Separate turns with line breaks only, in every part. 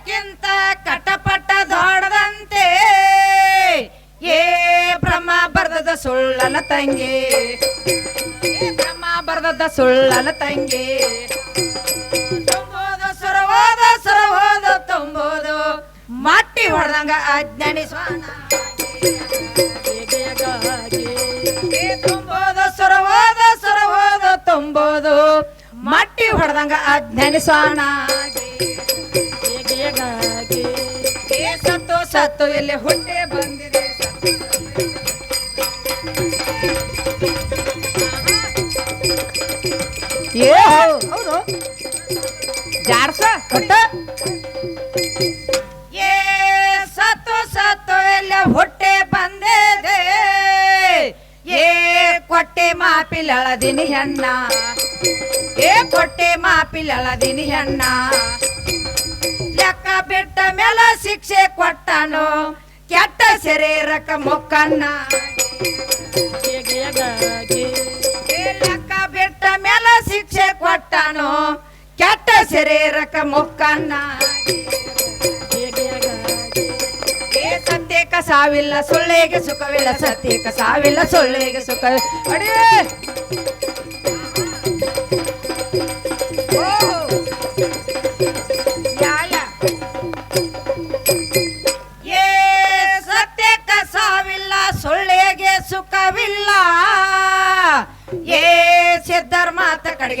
ಬ್ರಹ್ಮಕ್ಕಿಂತ ಕಟಪಟ ದೊಡ್ಡದಂತೆ ಏ ಬ್ರಹ್ಮ ಬರ್ದದ ಸುಳ್ಳಲ ತಂಗಿ. ಬ್ರಹ್ಮ ಬರ್ದದ ಸುಳ್ಳಲ ತಂಗಿ. ತುಂಬೋದು, ಸುರವಾದ ಸುರವಾದ, ತುಂಬೋದು. ಮಟ್ಟಿ ಹೊಡೆದಂಗ ಅಜ್ಞಾನಿ ತುಂಬೋದು, ಸುರವಾದ ಸುರವಾದ, ತುಂಬೋದು. ಮಟ್ಟಿ ಹೊಡೆದಂಗ ಅಜ್ಞಾನಿ ಸ್ವಾನ. ಏ ಸತ್ತು ಸತ್ತು ಇಲ್ಲಿ ಹುಟ್ಟೆ ಬಂದಿದೆ ಸತ್ತು.
ಏ ಹೌದು ಜಾಡ್ಸ ಕಟ್ಟ
ಏ ಸತ್ತು ಸತ್ತು ಎಲ್ಲ ಹೊಟ್ಟೆ ಬಂದಿದೆ ಏ ಕೊಟ್ಟೆ ಮಾಪಿಲಳದಿನಿ ಹೆಣ್ಣ ಏ ಕೊಟ್ಟೆ ಮಾಪಿಲಳದಿನಿ ಹೆಣ್ಣ ಲೆಕ್ಕ ಬಿಟ್ಟ ಮೇಲೆ ಶಿಕ್ಷೆ ಕೊಟ್ಟನು, ಕೆಟ್ಟ ಶರೀರಕ್ಕ ಮೊಕ್ಕನ್ನ ಲೆಕ್ಕ ಬಿಟ್ಟ ಮೇಲೆ ಶಿಕ್ಷೆ ಕೊಟ್ಟನು, ಕೆಟ್ಟ ಶರೀರಕ್ಕ ಮೊಕ್ಕನ್ನ ಸತ್ಯಕ ಸಾವಿಲ್ಲ ಸೊಳ್ಳೆಗೆ ಸುಖವಿಲ್ಲ, ಸತ್ಯಕ ಸಾವಿಲ್ಲ ಸೊಳ್ಳೆಗೆ ಸುಖ. ಅಡೇ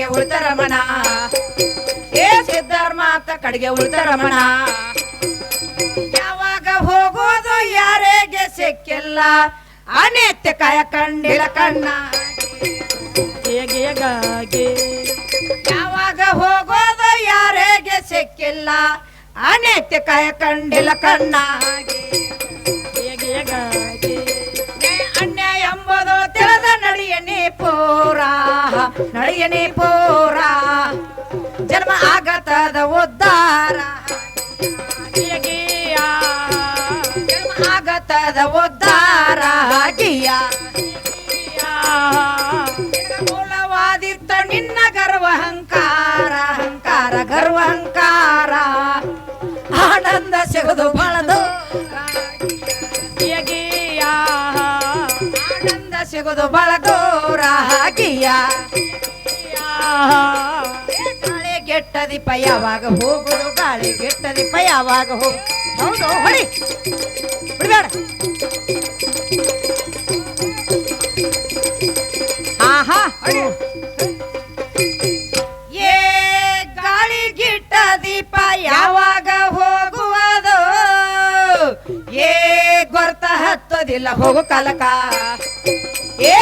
ಕಡೆಗೆ ಉಳಿತರಮಣ ಏ ಸಿದ್ಧಾರ್ಮಾತ ಕಡೆಗೆ ಉಳಿತರಮಣ ಯಾವಾಗ ಹೋಗೋದು ಯಾರೇಗೆ ಸಿಕ್ಕಿಲ್ಲ. ಅನೇತ್ಯ ಕಾಯ ಕಂಡಿಲ್ಲ ಕಣ್ಣ. ಯಾವಾಗ ಹೋಗೋದು ಯಾರಿಗೆ ಸಿಕ್ಕಿಲ್ಲ. ಅನೇತ್ಯ ಕಾಯ ಕಂಡಿಲ್ಲ ಕಣ್ಣ. ನಡೆಯನಿ ಪೋರ. ಜನ್ಮ ಆಗತದ ಉದ್ದಾರ ಜನ್ಮ ಆಗತದ ಉದ್ದಾರ ಗಿಯ ಮೂಲವಾದಿತ್ತ ನಿನ್ನ ಗರ್ವ ಅಹಂಕಾರ. ಅಹಂಕಾರ ಗರ್ವ ಅಹಂಕಾರ. ಆನಂದ ಸಿಗದು ಬಳದು. ಆನಂದ ಸಿಗದು ಹಾಗಿಯ ಗಾಳಿ ಗೆಟ್ಟ ದೀಪ ಯಾವಾಗ ಹೋಗುದು, ಗಾಳಿ ಗೆಟ್ಟ ದೀಪ ಯಾವಾಗ ಹೋಗು ಹೌದು, ಹೊಡಿ. ಬಿಡಬೇಡ. ಆಹಾ, ಹೊಡಿ. ಏ, ಗಾಳಿ ಗಿಟ್ಟ ದೀಪ ಯಾವಾಗ ಹೋಗುವುದು. ಏ, ಗೊರ್ತ ಹತ್ತೋದಿಲ್ಲ, ಹೋಗು ಕಲಕ.